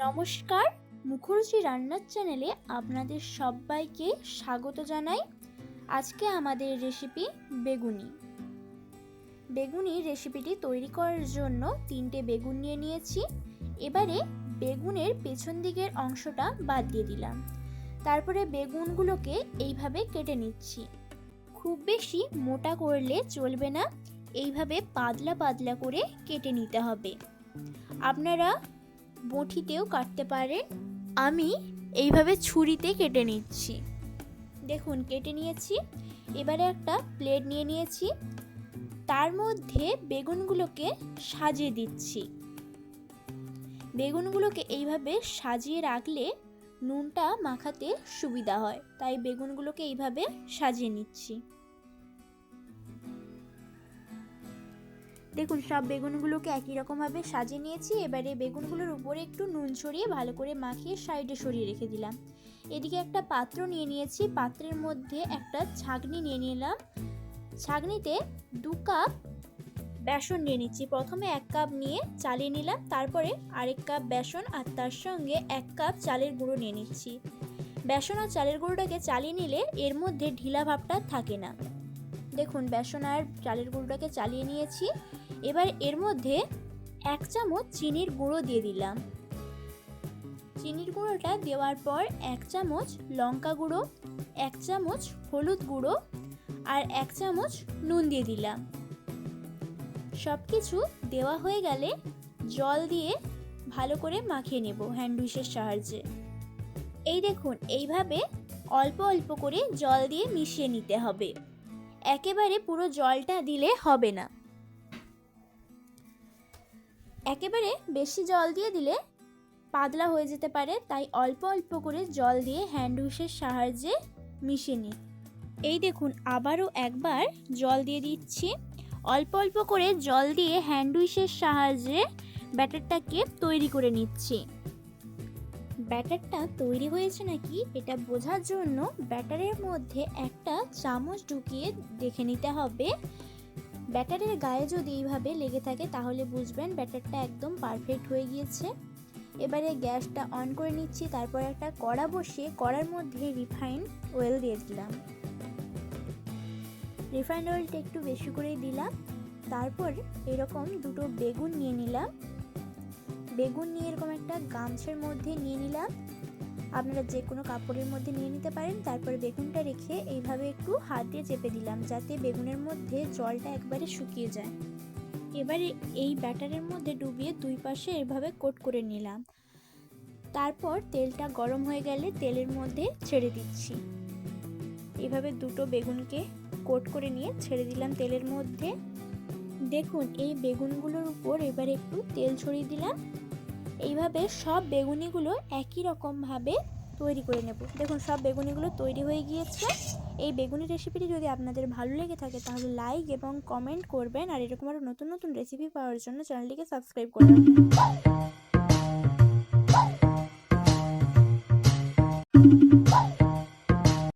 নমস্কার, মুখরুচি রান্নার চ্যানেলে আপনাদের সবাইকে স্বাগত জানাই। আজকে আমাদের রেসিপি বেগুনি। বেগুনি রেসিপিটি তৈরি করার জন্য তিনটে বেগুন নিয়ে নিয়েছি। এবারে বেগুনের পেছন দিকের অংশটা বাদ দিয়ে দিলাম। তারপরে বেগুনগুলোকে এইভাবে কেটে নিচ্ছি। খুব বেশি মোটা করলে চলবে না। এইভাবে পাতলা পাতলা করে কেটে নিতে হবে। আপনারা বঁঠিতেও কাটতে পারেন আমি এইভাবে ছুরিতে কেটে নিচ্ছি। দেখুন, কেটে নিয়েছি। এবারে একটা প্লেট নিয়ে নিয়েছি। তার মধ্যে বেগুনগুলোকে সাজিয়ে দিচ্ছি। বেগুনগুলোকে এইভাবে সাজিয়ে রাখলে নুনটা মাখাতে সুবিধা হয়। তাই বেগুনগুলোকে এইভাবে সাজিয়ে নিচ্ছি। দেখুন, সব বেগুনগুলোকে একই রকমভাবে সাজিয়ে নিয়েছি। এবারে বেগুনগুলোর উপরে একটু নুন ছড়িয়ে ভালো করে মাখিয়ে সাইডে সরিয়ে রেখে দিলাম। এদিকে একটা পাত্র নিয়ে নিয়েছি। পাত্রের মধ্যে একটা ছাগনি নিয়ে নিলাম। ছাগনিতে দু কাপ বেসন নিয়ে নিচ্ছি। প্রথমে এক কাপ নিয়ে চালিয়ে নিলাম। তারপরে আরেক কাপ বেসন আর তার সঙ্গে এক কাপ চালের গুঁড়ো নিয়ে নিচ্ছি। বেসন আর চালের গুঁড়োটাকে চালিয়ে নিলে এর মধ্যে ঢিলা ভাবটা থাকে না। দেখুন বেসন আর চালের গুঁড়োটাকে চালিয়ে নিয়েছি। এবার এর মধ্যে এক চামচ চিনির গুঁড়ো দিয়ে দিলাম। চিনির গুঁড়োটা দেওয়ার পর এক চামচ লঙ্কা গুঁড়ো, এক চামচ হলুদ গুঁড়ো আর এক চামচ নুন দিয়ে দিলাম। সব কিছু দেওয়া হয়ে গেলে জল দিয়ে ভালো করে মাখিয়ে নেব হ্যান্ড উইশের সাহায্যে। এই দেখুন, এইভাবে অল্প অল্প করে জল দিয়ে মিশিয়ে নিতে হবে। একেবারে পুরো জলটা দিলে হবে না। একেবারে বেশি জল দিয়ে দিলে পাতলা হয়ে যেতে পারে, তাই অল্প অল্প করে জল দিয়ে হ্যান্ড উইশের সাহায্যে মিশিয়ে নিই এই দেখুন, আবারও একবার জল দিয়ে দিচ্ছি। অল্প অল্প করে জল দিয়ে হ্যান্ড উইশের সাহায্যে ব্যাটারটাকে তৈরি করে নিচ্ছি। ব্যাটারটা তৈরি হয়েছে নাকি, এটা বোঝার জন্য ব্যাটারের মধ্যে একটা চামচ ঢুকিয়ে দেখে নিতে হবে। ব্যাটারের গায়ে যদি এইভাবে লেগে থাকে তাহলে বুঝবেন ব্যাটারটা একদম পারফেক্ট হয়ে গিয়েছে। এবারে গ্যাসটা অন করে নিচ্ছি, তারপর একটা কড়া বসিয়ে কড়ার মধ্যে রিফাইন অয়েল দিয়ে দিলাম। রিফাইন্ড অয়েলটা একটু বেশি করেই দিলাম, তারপর এরকম দুটো বেগুন নিয়ে নিলাম। বেগুন নিয়ে এরকম একটা গামছার মধ্যে নিয়ে নিলাম। আপনারা যে কোনো কাপড়ের মধ্যে নিয়ে নিতে পারেন। তারপরে বেগুনটা রেখে এইভাবে একটু হাত দিয়ে চেপে দিলাম যাতে বেগুনের মধ্যে জলটা একবারে শুকিয়ে যায়। এবারে এই ব্যাটারের মধ্যে ডুবিয়ে দুই পাশে এভাবে কোট করে নিলাম। তারপর তেলটা গরম হয়ে গেলে তেলের মধ্যে ছেড়ে দিচ্ছি। এভাবে দুটো বেগুনকে কোট করে নিয়ে ছেড়ে দিলাম তেলের মধ্যে। দেখুন, এই বেগুনগুলোর উপর এবার একটু তেল ছড়িয়ে দিলাম। এইভাবে সব বেগুনিগুলো একই রকমভাবে তৈরি করে নেব। দেখুন, সব বেগুনিগুলো তৈরি হয়ে গিয়েছে। এই বেগুনি রেসিপিটি যদি আপনাদের ভালো লেগে থাকে, তাহলে লাইক এবং কমেন্ট করবেন। আর এরকম আরও নতুন নতুন রেসিপি পাওয়ার জন্য চ্যানেলটিকে সাবস্ক্রাইব করবেন